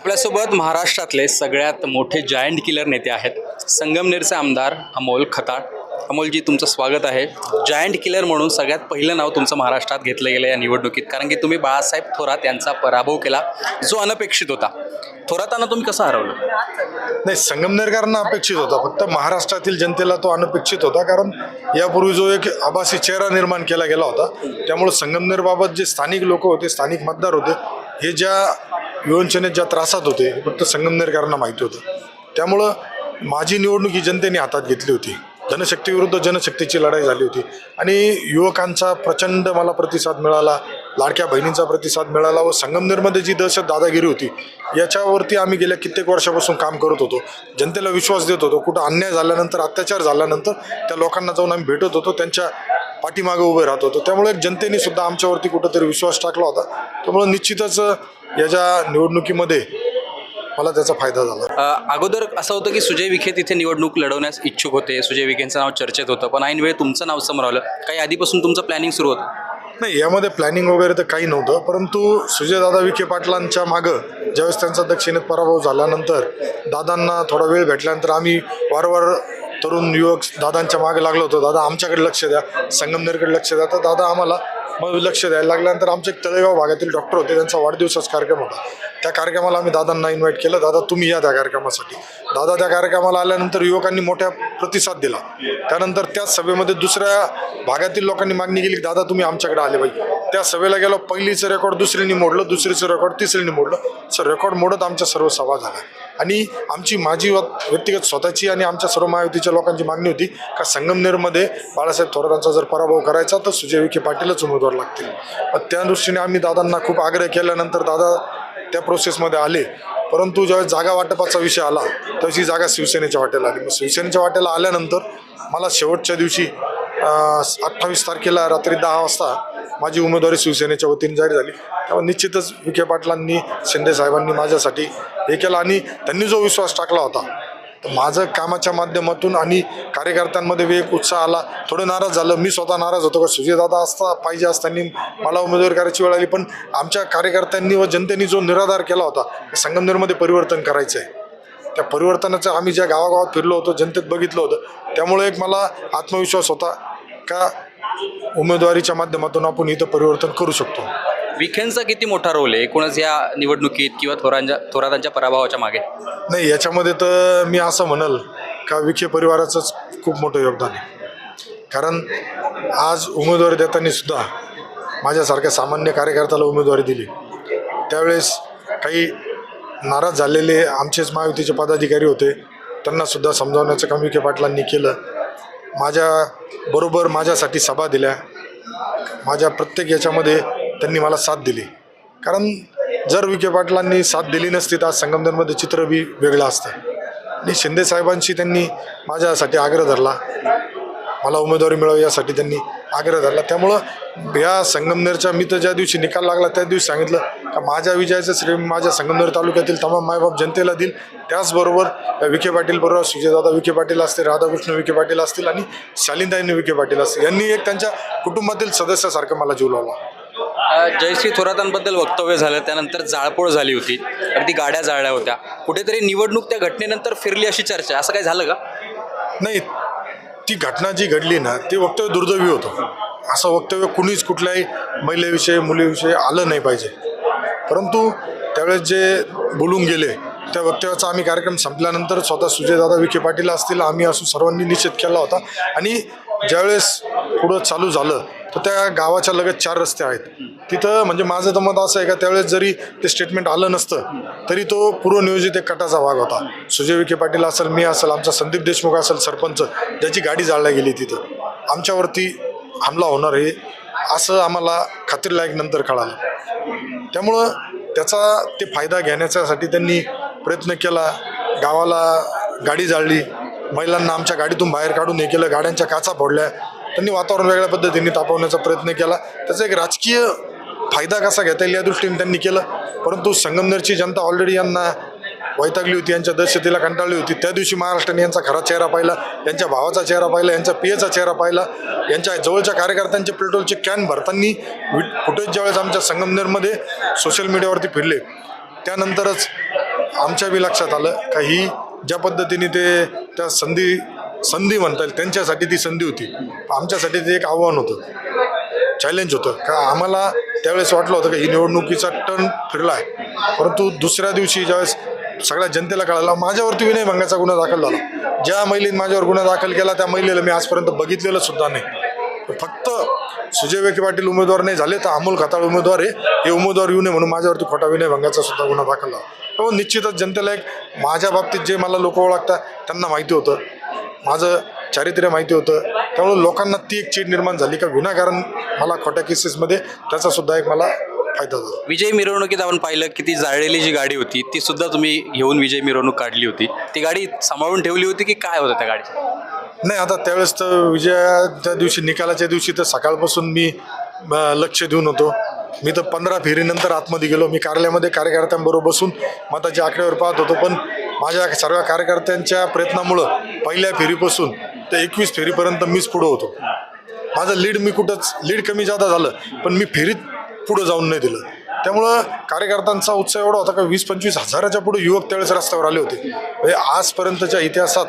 आपल्यासोबत महाराष्ट्रातले सगळ्यात मोठे जायंट किलर नेते आहेत. संगमनेरचे आमदार अमोल खताळ. अमोलजी तुमचं स्वागत आहे. जायंट किलर म्हणून सगळ्यात पहिलं नाव तुमचं महाराष्ट्रात घेतलं गेलं या निवडणुकीत. कारण की तुम्ही बाळासाहेब थोरात यांचा पराभव केला जो अनपेक्षित होता. थोरातांना तुम्ही कसं हरवलं? नाही संगमनेरकरांना अपेक्षित होता. फक्त महाराष्ट्रातील जनतेला तो अनपेक्षित होता. कारण यापूर्वी जो एक आभासी चेहरा निर्माण केला गेला होता. त्यामुळे संगमनेरबाबत जे स्थानिक लोक होते स्थानिक मतदार होते हे ज्या विवंचनेत ज्या त्रासात होते फक्त संगमनेरकरांना माहिती होतं. त्यामुळं माझी निवडणूक ही जनतेने हातात घेतली होती. जनशक्तीविरुद्ध जनशक्तीची लढाई झाली होती. आणि युवकांचा प्रचंड मला प्रतिसाद मिळाला लाडक्या बहिणींचा प्रतिसाद मिळाला व संगमनेरमध्ये जी दहशत दादागिरी होती याच्यावरती आम्ही गेल्या कित्येक वर्षापासून काम करत होतो. जनतेला विश्वास देत होतो. कुठं अन्याय झाल्यानंतर अत्याचार झाल्यानंतर त्या लोकांना जाऊन आम्ही भेटत होतो त्यांच्या पाठीमागे उभे राहत होतो. त्यामुळे जनतेने सुद्धा आमच्यावरती कुठंतरी विश्वास टाकला होता. त्यामुळे निश्चितच या ज्या निवडणुकीमध्ये मला त्याचा फायदा झाला. अगोदर असं होतं की सुजय विखे तिथे निवडणूक लढवण्यास इच्छुक होते. सुजय विखेंचं नाव चर्चेत होतं. पण ऐन वेळ तुमचं नाव समोर आलं. काही आधीपासून तुमचं प्लॅनिंग सुरू होतं? नाही यामध्ये प्लॅनिंग वगैरे तर काही नव्हतं. परंतु सुजयदादा विखे पाटलांच्या मागं ज्यावेळेस त्यांचा दक्षिणेत पराभव झाल्यानंतर दादांना थोडा वेळ भेटल्यानंतर आम्ही वारंवार तरुण युवक दादांच्या मागे लागलो होतो. दादा आमच्याकडे लक्ष द्या. संगमनेरकडे लक्ष द्या. तर दादा आम्हाला मग लक्ष द्यायला लागल्यानंतर आमचे एक तळेगाव भागातील डॉक्टर होते त्यांचा वाढदिवसाचा कार्यक्रम होता. त्या कार्यक्रमाला आम्ही दादांना इन्व्हाइट केलं. दादा तुम्ही या त्या कार्यक्रमासाठी. दादा त्या कार्यक्रमाला आल्यानंतर युवकांनी मोठ्या प्रतिसाद दिला. त्यानंतर त्याच सभेमध्ये दुसऱ्या भागातील लोकांनी मागणी केली की दादा तुम्ही आमच्याकडे आले पाहिजे. त्या सभेला गेलो पहिलीचं रेकॉर्ड दुसरीने मोडलं दुसरीचं रेकॉर्ड तिसरीने मोडलं. सर रेकॉर्ड मोडत आमच्या सर्व सभा झाल्या. आणि आमची माझी व- व्यक्तिगत स्वतःची आणि आमच्या सर्व महायुतीच्या लोकांची मागणी होती का संगमनेरमध्ये बाळासाहेब थोरातांचा जर पराभव करायचा तर सुजय विखे पाटीलच उमेदवार लागतील. मग त्या दृष्टीने आम्ही दादांना खूप आग्रह केल्यानंतर दादा त्या प्रोसेसमध्ये आले. परंतु ज्यावेळेस जागा वाटपाचा विषय आला तशी जागा शिवसेनेच्या वाट्याला आली. मग शिवसेनेच्या वाट्याला आल्यानंतर मला शेवटच्या दिवशी अठ्ठावीस तारखेला रात्री दहा वाजता माझी उमेदवारी शिवसेनेच्या वतीने जाहीर झाली. तेव्हा निश्चितच विखे पाटलांनी शिंदे साहेबांनी माझ्यासाठी हे केलं आणि त्यांनी जो विश्वास टाकला होता तर माझं कामाच्या माध्यमातून आणि कार्यकर्त्यांमध्ये एक उत्साह आला. थोडं नाराज झालं. मी स्वतः नाराज होतो का सुजयदादा असता पाहिजे असताना मला उमेदवारी करायची वेळ आली पण आमच्या कार्यकर्त्यांनी व जनतेने जो निराधार केला होता संगमनेरमध्ये परिवर्तन करायचं आहे त्या परिवर्तनाचं आम्ही ज्या गावागावात फिरलो होतो जनतेत बघितलं होतं त्यामुळे एक मला आत्मविश्वास होता का उमेदवारीच्या माध्यमातून आपण इथं परिवर्तन करू शकतो. विखेंचा किती मोठा रोल आहे? एकूणच या निवडणुकीत किंवा थोरांच्या थोरातांच्या पराभवाच्या मागे? नाही याच्यामध्ये तर मी असं म्हणल का विखे परिवाराचंच खूप मोठं योगदान आहे. कारण आज उमेदवारी देताना सुद्धा माझ्यासारख्या सामान्य कार्यकर्त्याला उमेदवारी दिली. त्यावेळेस काही नाराज झालेले आमचेच महायुतीचे पदाधिकारी होते. त्यांना सुद्धा समजावण्याचं काम विखे पाटलांनी केलं. माझ्या बरोबर माझ्यासाठी सभा दिल्या. माझ्या प्रत्येक याच्यामध्ये त्यांनी मला साथ दिली. कारण जर विखे पाटलांनी साथ दिली नसती तर आज संगमनेरमध्ये चित्र बी वेगळं असतं. आणि शिंदे साहेबांशी त्यांनी माझ्यासाठी आग्रह धरला. मला उमेदवारी मिळावी यासाठी त्यांनी आग्रह धरला. त्यामुळं या संगमनेरच्या मी तर ज्या दिवशी निकाल लागला त्या दिवशी सांगितलं का माझ्या विजयाचं श्रेय माझ्या संगमनेर तालुक्यातील तमाम मायबाप जनतेला देईल. त्याचबरोबर विखे पाटील बरोबर सुजयदादा विखे पाटील असतील राधाकृष्ण विखे पाटील असतील आणि शालिंदाईंनी विखे पाटील असतील. यांनी एक त्यांच्या कुटुंबातील सदस्यासारखं मला जीव लावला. जयश्री थोरातांबद्दल वक्तव्य झालं त्यानंतर जाळपोळ झाली होती. अगदी गाड्या जाळल्या होत्या. कुठेतरी निवडणूक त्या घटनेनंतर फिरली अशी चर्चा असं काही झालं का? नाही ती घटना जी घडली ना ते वक्तव्य दुर्दैवी होतं. असं वक्तव्य कुणीच कुठल्याही महिलेविषयी मुलीविषयी आलं नाही पाहिजे. परंतु त्यावेळेस जे बोलून गेले त्या वक्तव्याचा आम्ही कार्यक्रम संपल्यानंतर स्वतः सुजयदादा विखे पाटील असतील आम्ही असू सर्वांनी निश्चित केला होता. आणि ज्यावेळेस पुढं चालू झालं तर त्या गावाच्या लगत चार रस्ते आहेत. तिथं म्हणजे माझं तर मत असं आहे का त्यावेळेस जरी ते स्टेटमेंट आलं नसतं तरी तो पूर्वनियोजित एक कटाचा भाग होता. सुजय विखे पाटील असेल मी असेल आमचा संदीप देशमुख असेल सरपंच ज्याची गाडी जाळल्या गेली तिथं. आमच्यावरती हमला होणार हे असं आम्हाला खात्रीलायक नंतर कळालं. त्यामुळं त्याचा ते फायदा घेण्याच्यासाठी त्यांनी प्रयत्न केला. गावाला गाडी जाळली. महिलांना आमच्या गाडीतून बाहेर काढून हे केलं. गाड्यांच्या काचा फोडल्या. त्यांनी वातावरण वेगळ्या पद्धतीने तापवण्याचा प्रयत्न केला. त्याचा एक राजकीय फायदा कसा घेता येईल या दृष्टीने त्यांनी केलं. परंतु संगमनेरची जनता ऑलरेडी यांना वैतागली होती यांच्या दहशतीला कंटाळली होती. त्या दिवशी महाराष्ट्राने यांचा खरा चेहरा पाहिला यांच्या भावाचा चेहरा पाहिला यांच्या पियेचा चेहरा पाहिला. यांच्या जवळच्या कार्यकर्त्यांचे पेट्रोलचे कॅन भरताना फुटेज ज्यावेळेस आमच्या संगमनेरमध्ये सोशल मीडियावरती फिरले त्यानंतरच आमच्या बी लक्षात आलं का ही ज्या पद्धतीने ते त्या संधी संधी म्हणता येईल त्यांच्यासाठी ती संधी होती. आमच्यासाठी ते एक आव्हान होतं. चॅलेंज होतं. का आम्हाला त्यावेळेस वाटलं होतं की ही निवडणुकीचा टर्न फिरला आहे. परंतु दुसऱ्या दिवशी ज्यावेळेस सगळ्या जनतेला कळाला माझ्यावरती विनयभंगाचा गुन्हा दाखल झाला. ज्या महिलेने माझ्यावर गुन्हा दाखल केला त्या महिलेला मी आजपर्यंत बघितलेलं सुद्धा नाही. फक्त सुजय विखे पाटील उमेदवार नाही झाले तर अमोल खताळ उमेदवार आहे. हे उमेदवार येऊ नये म्हणून माझ्यावरती खोटा विनयभंगाचा सुद्धा गुन्हा दाखल झाला. हो, निश्चितच जनतेला एक माझ्या बाबतीत जे मला लोक ओळखतात त्यांना माहिती होतं. माझं चारित्र्य माहिती होतं. त्यामुळे लोकांना ती एक चीड निर्माण झाली का विनाकारण मला खोट्या केसेसमध्ये त्याचा सुद्धा एक मला फायदा झाला. विजय मिरवणुकीत आपण पाहिलं की ती जाळलेली जी गाडी होती ती सुद्धा तुम्ही घेऊन विजय मिरवणूक काढली होती. ती गाडी सांभाळून ठेवली होती की काय होतं त्या गाडीचं? नाही आता त्यावेळेस तर विजयाच्या दिवशी निकालाच्या दिवशी तर सकाळपासून मी लक्ष देऊन होतो. मी तर पंधरा फेरीनंतर आतमध्ये गेलो. मी कार्यालयामध्ये कार्यकर्त्यांबरोबर बसून मताच्या आकड्यावर पाहत होतो. पण माझ्या सर्व कार्यकर्त्यांच्या प्रयत्नामुळं पहिल्या फेरीपासून ते एकवीस फेरीपर्यंत मीच पुढं होतो. माझं लीड मी कुठंच लीड कमी जादा झालं पण मी फेरीत पुढं जाऊन नाही दिलं. त्यामुळं कार्यकर्त्यांचा उत्साह एवढा होता का वीस पंचवीस हजाराच्या पुढे युवक त्यावेळेस रस्त्यावर आले होते. म्हणजे आजपर्यंतच्या इतिहासात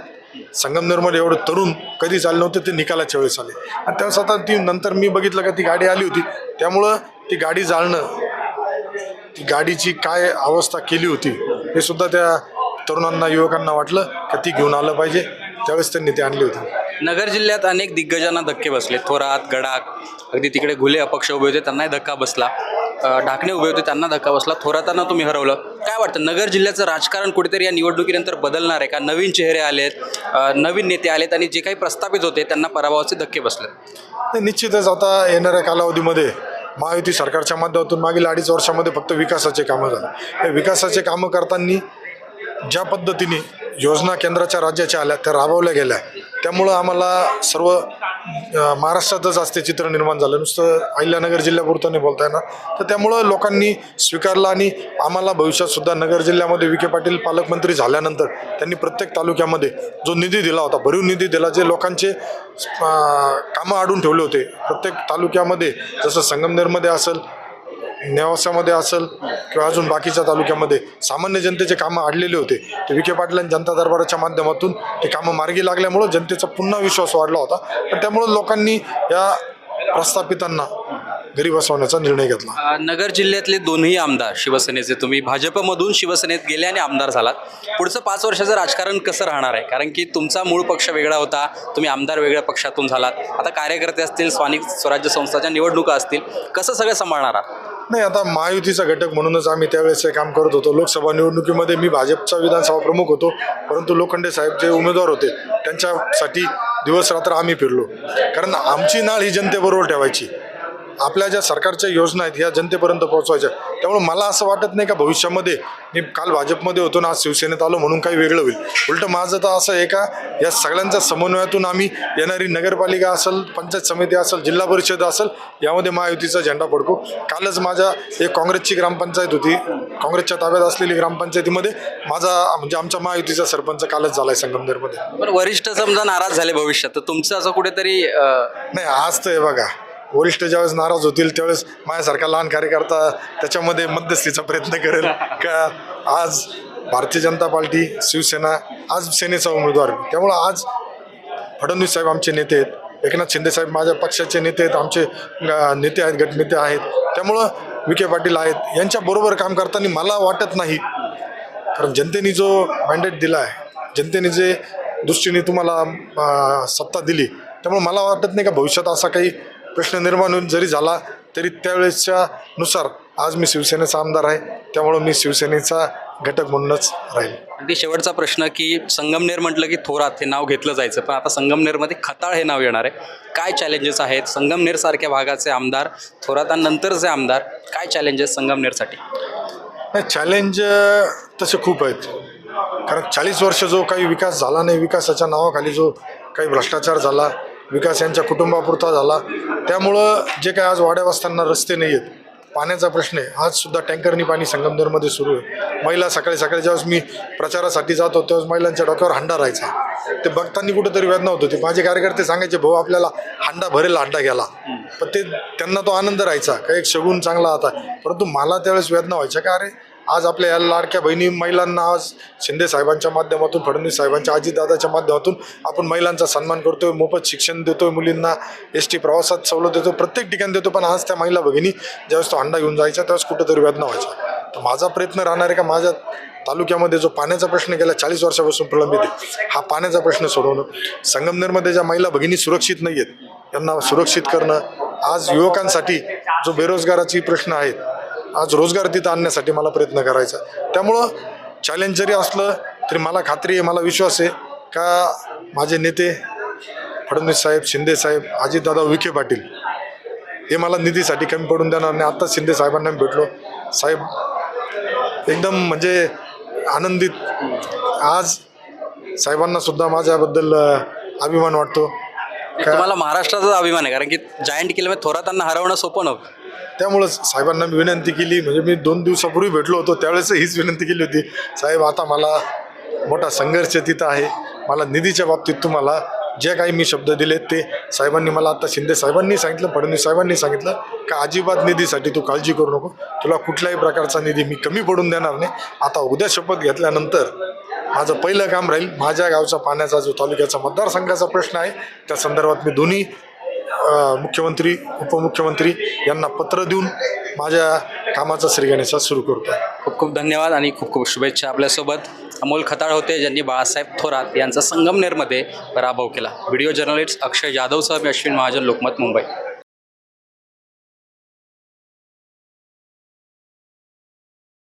संगमनेरमध्ये एवढे तरुण कधी चालले नव्हते ते निकालाच्या वेळेस आले. आणि त्यावेळेस आता ती नंतर मी बघितलं का ती गाडी आली होती. त्यामुळं ती गाडी जाळणं ती गाडीची काय अवस्था केली होती हे सुद्धा त्या तरुणांना युवकांना वाटलं का ती घेऊन आलं पाहिजे. त्यावेळेस त्यांनी ती आणली होती. नगर जिल्ह्यात अनेक दिग्गजांना धक्के बसले. थोरात गडाख अगदी तिकडे घुले अपक्ष उभे होते त्यांनाही धक्का बसला. ढाकणे उभे होते त्यांना धक्का बसला. थोरातांना तुम्ही हरवलं. काय वाटतं नगर जिल्ह्याचं राजकारण कुठेतरी या निवडणुकीनंतर बदलणार आहे का? नवीन चेहरे आलेत नवीन नेते आलेत आणि जे काही प्रस्थापित होते त्यांना पराभवाचे धक्के बसले. निश्चितच आता येणाऱ्या कालावधीमध्ये महायुती सरकारच्या माध्यमातून मागील अडीच वर्षामध्ये फक्त विकासाचे कामं झाले. हे विकासाचे कामं करताना ज्या पद्धतीने योजना केंद्राच्या राज्याच्या आल्या त्या राबवल्या गेल्या. त्यामुळं आम्हाला सर्व महाराष्ट्रातच असते चित्र निर्माण झालं. नुसतं अहिल्यानगर जिल्ह्यापुरतं नाही बोलता येणार तर त्यामुळं लोकांनी स्वीकारलं आणि आम्हाला भविष्यातसुद्धा नगर जिल्ह्यामध्ये विखे पाटील पालकमंत्री झाल्यानंतर त्यांनी प्रत्येक तालुक्यामध्ये जो निधी दिला होता भरीव निधी दिला जे लोकांचे कामं अडून ठेवले होते. प्रत्येक तालुक्यामध्ये जसं संगमनेरमध्ये असेल नेवासामध्ये असेल किंवा अजून बाकीच्या तालुक्यामध्ये सामान्य जनतेचे कामं अडलेले होते. ते विखे पाटील जनता दरबाराच्या माध्यमातून ते कामं मार्गी लागल्यामुळं जनतेचा पुन्हा विश्वास वाढला होता. पण त्यामुळं लोकांनी या प्रस्थापितांना घरी बसवण्याचा निर्णय घेतला. नगर जिल्ह्यातले दोन्ही आमदार शिवसेनेचे तुम्ही भाजपमधून शिवसेनेत गेले आणि आमदार झालात. पुढचं पाच वर्षाचं राजकारण कसं राहणार आहे? कारण की तुमचा मूळ पक्ष वेगळा होता तुम्ही आमदार वेगळ्या पक्षातून झालात. आता कार्यकर्ते असतील स्थानिक स्वराज्य संस्थाच्या निवडणुका असतील कसं सगळं सांभाळणार आहात? नाही आता महायुतीचा घटक म्हणूनच आम्ही त्यावेळेस हे काम करत होतो. लोकसभा निवडणुकीमध्ये मी भाजपचा विधानसभा प्रमुख होतो परंतु लोखंडे साहेब जे उमेदवार होते त्यांच्यासाठी दिवस रात्र आम्ही फिरलो. कारण आमची नाळ ही जनतेबरोबर ठेवायची. आपल्या ज्या सरकारच्या योजना आहेत ह्या जनतेपर्यंत पोहोचवायच्या. त्यामुळे मला असं वाटत नाही का भविष्यामध्ये मी काल भाजपमध्ये होतो ना आज शिवसेनेत आलो म्हणून काही वेगळं होईल. उलटं माझं तर असं आहे का या सगळ्यांच्या समन्वयातून आम्ही येणारी नगरपालिका असेल पंचायत समिती असेल जिल्हा परिषद असेल यामध्ये महायुतीचा झेंडा फडकू. कालच माझ्या एक काँग्रेसची ग्रामपंचायत होती काँग्रेसच्या ताब्यात असलेली ग्रामपंचायतीमध्ये माझा म्हणजे आमच्या महायुतीचा सरपंच कालच झाला आहे संगमनेरमध्ये. पण वरिष्ठ समजा नाराज झाले भविष्यात तर तुमचं असं कुठेतरी नाही आज तर हे बघा वरिष्ठ ज्यावेळेस नाराज होतील त्यावेळेस माझ्यासारखा लहान कार्यकर्ता त्याच्यामध्ये मध्यस्थीचा प्रयत्न करेल. का आज भारतीय जनता पार्टी शिवसेना आज सेनेचा उमेदवार. त्यामुळं आज फडणवीस साहेब आमचे नेते आहेत. एकनाथ शिंदे साहेब माझ्या पक्षाचे नेते आहेत आमचे नेते आहेत गटनेते आहेत. त्यामुळं विखे पाटील आहेत. यांच्याबरोबर काम करताना मला वाटत नाही. कारण जनतेने जो मॅन्डेट दिला आहे जनतेने जे दृष्टीने तुम्हाला सत्ता दिली त्यामुळे मला वाटत नाही का भविष्यात असा काही प्रश्न निर्माण होऊन जरी झाला तरी त्यावेळेसच्या नुसार आज मी शिवसेनेचा आमदार आहे. त्यामुळं मी शिवसेनेचा घटक म्हणूनच राहील. अगदी शेवटचा प्रश्न की संगमनेर म्हटलं की थोरात हे नाव घेतलं जायचं पण आता संगमनेरमध्ये खताळ हे नाव येणार आहे. काय चॅलेंजेस आहेत? संगमनेरसारख्या भागाचे आमदार थोरातांनंतरचे आमदार काय चॅलेंजेस संगमनेरसाठी? नाही चॅलेंज तसे खूप आहेत. कारण चाळीस वर्ष जो काही विकास झाला नाही विकासाच्या नावाखाली जो काही भ्रष्टाचार झाला विकास यांच्या कुटुंबापुरता झाला. त्यामुळं जे काय आज वाड्या वस्त्यांना रस्ते नाही आहेत पाण्याचा प्रश्न आहे. आज सुद्धा टँकरनी पाणी संगमनेरमध्ये सुरू आहे. महिला सकाळी सकाळी ज्यावेळेस मी प्रचारासाठी जात होतो त्यावेळेस महिलांच्या डोक्यावर हंडा राहायचा. ते बघताना कुठेतरी वेदना होत होती. माझे कार्यकर्ते सांगायचे भाऊ आपल्याला हंडा भरेल हंडा घ्याला पण ते त्यांना तो आनंद राहायचा. का एक शगून चांगला आता परंतु मला त्यावेळेस वेदना व्हायच्या का अरे आज आपल्या या लाडक्या बहिणी महिलांना आज शिंदे साहेबांच्या माध्यमातून फडणवीस साहेबांच्या अजितदादाच्या माध्यमातून आपण महिलांचा सन्मान करतोय मोफत शिक्षण देतोय मुलींना एस टी प्रवासात सवलत देतो प्रत्येक ठिकाणी देतो पण आज त्या महिला भगिनी ज्यावेळेस तो अंडा घेऊन जायचा त्यावेळेस कुठंतरी वेदना व्हायचा तर माझा प्रयत्न राहणार आहे का? माझ्या तालुक्यामध्ये जो पाण्याचा प्रश्न गेल्या चाळीस वर्षापासून प्रलंबित आहे हा पाण्याचा प्रश्न सोडवणं. संगमनेरमध्ये ज्या महिला भगिनी सुरक्षित नाही आहेत यांना सुरक्षित करणं. आज युवकांसाठी जो बेरोजगाराची प्रश्न आहेत आज रोजगार तिथं आणण्यासाठी मला प्रयत्न करायचा. त्यामुळं चॅलेंज जरी असलं तरी मला खात्री आहे मला विश्वास आहे का माझे नेते फडणवीस साहेब शिंदे साहेब अजितदादा विखे पाटील हे मला निधीसाठी कमी पडून देणार नाही. आत्ताच शिंदे साहेबांना मी भेटलो. साहेब एकदम म्हणजे आनंदित. आज साहेबांना सुद्धा माझ्याबद्दल अभिमान वाटतो. का तुम्हाला महाराष्ट्राचा अभिमान आहे कारण की जायंट किलरमध्ये म्हणजे थोरातांना हरवणं सोपं नव्हतं. त्यामुळंच साहेबांना मी विनंती केली. म्हणजे मी दोन दिवसापूर्वी भेटलो होतो त्यावेळेस हीच विनंती केली होती. साहेब आता मला मोठा संघर्ष तिथं आहे. मला निधीच्या बाबतीत तुम्हाला जे काही मी शब्द दिलेत ते साहेबांनी मला आता शिंदे साहेबांनी सांगितलं फडणवीस साहेबांनी सांगितलं का अजिबात निधीसाठी तू काळजी करू नको. तुला कुठल्याही प्रकारचा निधी मी कमी पडून देणार नाही. आता उद्या शपथ घेतल्यानंतर माझं पहिलं काम राहील. माझ्या गावचा पाण्याचा जो तालुक्याचा मतदारसंघाचा प्रश्न आहे त्या संदर्भात मी दोन्ही मुख्यमंत्री उपमुख्यमंत्री यांना पत्र देऊन माझ्या कामाचा श्रीगणेशा सुरू करतो खूप खूप धन्यवाद आणि खूप खूप शुभेच्छा आपल्यासोबत. अमोल खताळ होते ज्यांनी बाळासाहेब थोरात यांचा संगमनेरमध्ये पराभव केला. व्हिडिओ जर्नलिस्ट अक्षय जाधवसह मी अश्विन महाजन लोकमत मुंबई.